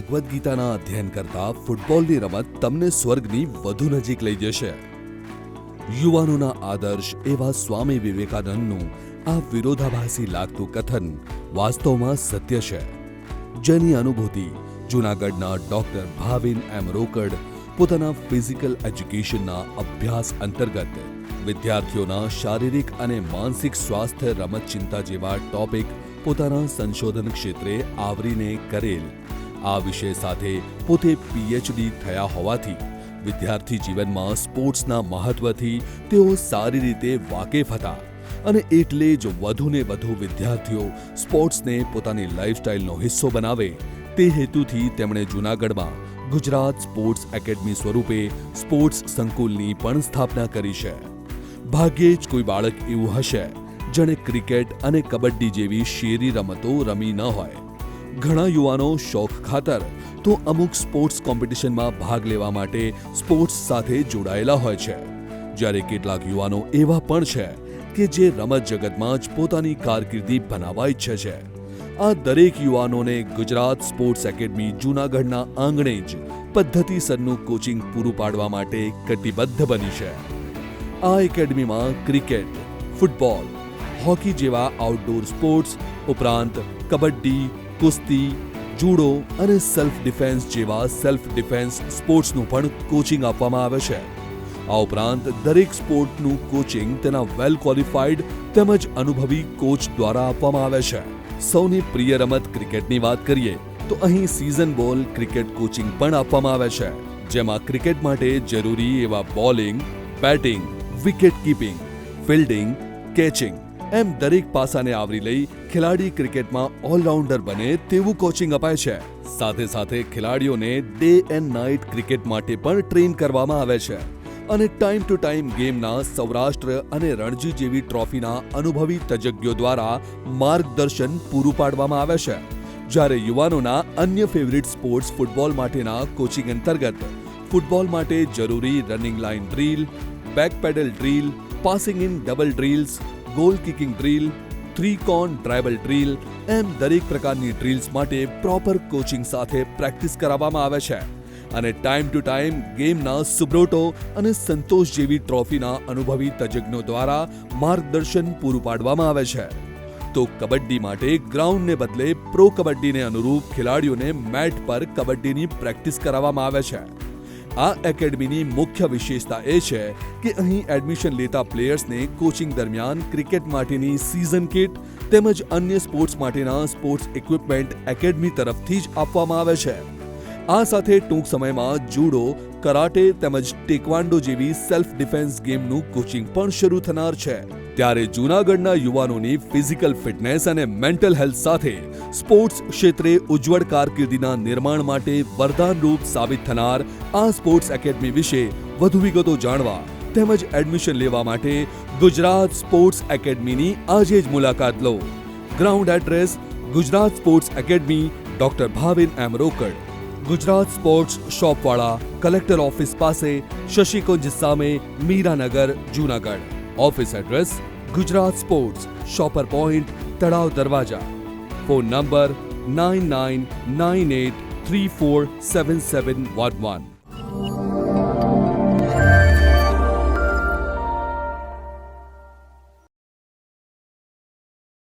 ભાગવદ્ ગીતાના અધ્યયન કરતા ફૂટબોલની રમત તમને સ્વર્ગની વધુ નજીક લઈ જશે. યુવાનોના આદર્શ એવા સ્વામી વિવેકાનંદનું આ વિરોધાભાસી લાગતું કથન વાસ્તવમાં સત્ય છે. જેની અનુભૂતિ જૂનાગઢના ડોક્ટર ભાવિન એમ રોકડ પોતાના ફિઝિકલ એજ્યુકેશનના અભ્યાસ અંતર્ગત વિદ્યાર્થીઓના શારીરિક અને માનસિક સ્વાસ્થ્ય રમત ચિંતા જેવા ટોપિક પોતાના સંશોધન ક્ષેત્રે આવરીને કરેલ આ વિષય સાથે પોતે પીએચડી થયા હોવાથી વિદ્યાર્થી જીવનમાં સ્પોર્ટ્સના મહત્વથી તેઓ સારી રીતે વાકેફ હતા. અને એટલે જ વધુને વધુ વિદ્યાર્થીઓ સ્પોર્ટ્સને પોતાની લાઇફસ્ટાઇલનો હિસ્સો બનાવે, તે હેતુથી તેમણે જૂનાગઢમાં ગુજરાત સ્પોર્ટ્સ એકેડમી સ્વરૂપે સ્પોર્ટ્સ સંકુલની પણ સ્થાપના કરી છે. ભાગ્યે જ કોઈ બાળક એવું હશે, જેણે ક્રિકેટ અને કબડ્ડી જેવી શેરી રમતો રમી ન હોય. ઘણા યુવાનો શોખ ખાતર તો અમુક સ્પોર્ટ્સ કોમ્પિટિશનમાં ભાગ લેવા માટે સ્પોર્ટ્સ સાથે જોડાયેલા હોય છે. જ્યારે કેટલાક યુવાનો એવા પણ છે કે જે રમત જગતમાં જ પોતાની કારકિર્દી બનાવવા ઈચ્છે છે. આ દરેક યુવાનોને ગુજરાત સ્પોર્ટ્સ એકેડમી જૂનાગઢના આંગણે જ પદ્ધતિસરનું કોચિંગ પૂરું પાડવા માટે કટિબદ્ધ બની છે. આ એકેડમીમાં ક્રિકેટ, ફૂટબોલ, હોકી જેવા આઉટડોર સ્પોર્ટ્સ ઉપરાંત કબડ્ડી કુસ્તી, જુડો અને સેલ્ફ ડિફેન્સ જેવા સેલ્ફ ડિફેન્સ સ્પોર્ટ્સનું પણ કોચિંગ આપવામાં આવે છે. આ ઉપરાંત દરેક સ્પોર્ટનું કોચિંગ તેના વેલ ક્વોલિફાઈડ તેમજ અનુભવી કોચ દ્વારા આપવામાં આવે છે. સૌની પ્રિય રમત ક્રિકેટની વાત કરીએ, તો અહીં સીઝન બોલ ક્રિકેટ કોચિંગ પણ આપવામાં આવે છે. જેમાં ક્રિકેટ માટે જરૂરી એવા bowling batting wicket keeping fielding catching એમ દરેક પાસાને આવરી લઈ ખેલાડી ક્રિકેટમાં ઓલરાઉન્ડર બને તેવું કોચિંગ અપાય છે. સાથે સાથે ખેલાડીઓને ડે એન્ડ નાઇટ ક્રિકેટ માટે પણ ટ્રેન કરવામાં આવે છે. અને ટાઈમ ટુ ટાઈમ ગેમના સૌરાષ્ટ્ર અને રણજી જેવી ટ્રોફીના અનુભવી તજજ્ઞો દ્વારા માર્ગદર્શન પૂરું પાડવામાં આવે છે. જ્યારે યુવાનોના અન્ય ફેવરિટ સ્પોર્ટ્સ ફૂટબોલ માટેના કોચિંગ અંતર્ગત ફૂટબોલ માટે જરૂરી running line drill back pedal drill, passing in double drills goal kicking drill three cone dribble drill એમ દરેક પ્રકારની ડ્રીલ્સ માટે પ્રોપર કોચિંગ સાથે પ્રેક્ટિસ કરાવવામાં આવે છે. અને ટાઈમ ટુ ટાઈમ ગેમના સુબ્રોટો અને સંતોષ જેવી ટ્રોફીના અનુભવી તજજ્ઞો દ્વારા માર્ગદર્શન પૂરું પાડવામાં આવે છે. તો કબડ્ડી માટે ગ્રાઉન્ડને બદલે પ્રો કબડ્ડીને અનુરૂપ ખેલાડીઓને મેટ પર કબડ્ડીની પ્રેક્ટિસ કરાવવામાં આવે છે. આ એકેડમીની મુખ્ય વિશેષતા એ છે કે અહીં એડમિશન લેતા પ્લેયર્સને કોચિંગ દરમિયાન ક્રિકેટ માટેની સિઝન કિટ તેમજ અન્ય સ્પોર્ટ્સ માટેના સ્પોર્ટ્સ ઇક્વિપમેન્ટ એકેડમી તરફથી જ આપવામાં આવે છે. આ સાથે ટૂંક સમયમાં જુડો કરાટે તેમજ ટેકવાન્ડો જેવી સેલ્ફ ડિફેન્સ ગેમનું કોચિંગ પણ શરૂ થનાર છે. ત્યારે જૂનાગઢના યુવાનોની ફિઝિકલ ફિટનેસ અને મેન્ટલ હેલ્થ સાથે સ્પોર્ટ્સ ક્ષેત્રે ઉજ્જવળ કારકિર્દીના નિર્માણ માટે વરદાનરૂપ સાબિત થનાર આ સ્પોર્ટ્સ એકેડમી વિશે વધુ વિગતો જાણવા તેમજ એડમિશન લેવા માટે ગુજરાત સ્પોર્ટ્સ એકેડમીની આજે જ મુલાકાત લો. Ground address Gujarat sports academy doctor Bhavin M Rokad. Gujarat sports શોપવાળા collector office પાસે, શશિકુંજ સામે, Miranagar, Junagadh. Office address Gujarat sports shopper point Talav Darwaja. Phone number nine nine nine eight three four seven seven one one